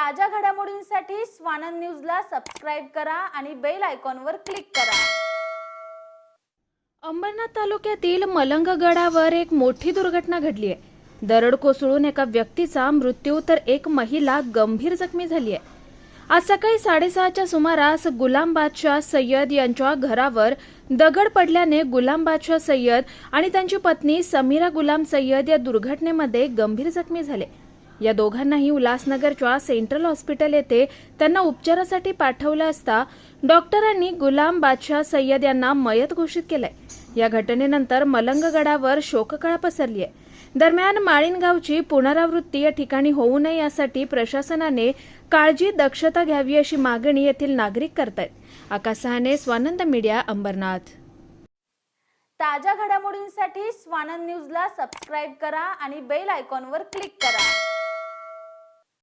ताज्या घडामोडींसाठी स्वानंद न्यूजला सबस्क्राईब करा आणि बेल आयकॉनवर क्लिक करा. अंबरनाथ तालुक्यातील मलंगगडावर एक मोठी दुर्घटना घडली आहे. दरड कोसळून एका व्यक्तीचा मृत्यू तर एक महिला गंभीर जखमी झाली आहे. आज सकाळी साडेसहाच्या सुमारास गुलाम बादशाह सय्यद यांच्या घरावर दगड पडल्याने गुलाम बादशाह सय्यद आणि त्यांची पत्नी समीरा गुलाम सय्यद या दुर्घटनेमध्ये गंभीर जखमी झाले. या दोघांनाही उल्हासनगरच्या सेंट्रल हॉस्पिटल येथे त्यांना उपचारासाठी पाठवलं असता डॉक्टरांनी गुलाम बादशाह सय्यद यांना मयत घोषित केलंय. या घटनेनंतर मलंग गडावर शोककळा पसरली आहे दरम्यान माळीनगावची पुनरावृत्ती या ठिकाणी होऊ नये यासाठी प्रशासनाने काळजी दक्षता घ्यावी अशी मागणी येथील नागरिक करतायत. आकाशहाने स्वानंद मीडिया अंबरनाथ. ताज्या घडामोडींसाठी स्वानंद न्यूजला सबस्क्राईब करा आणि बेल आयकॉनवर क्लिक करा.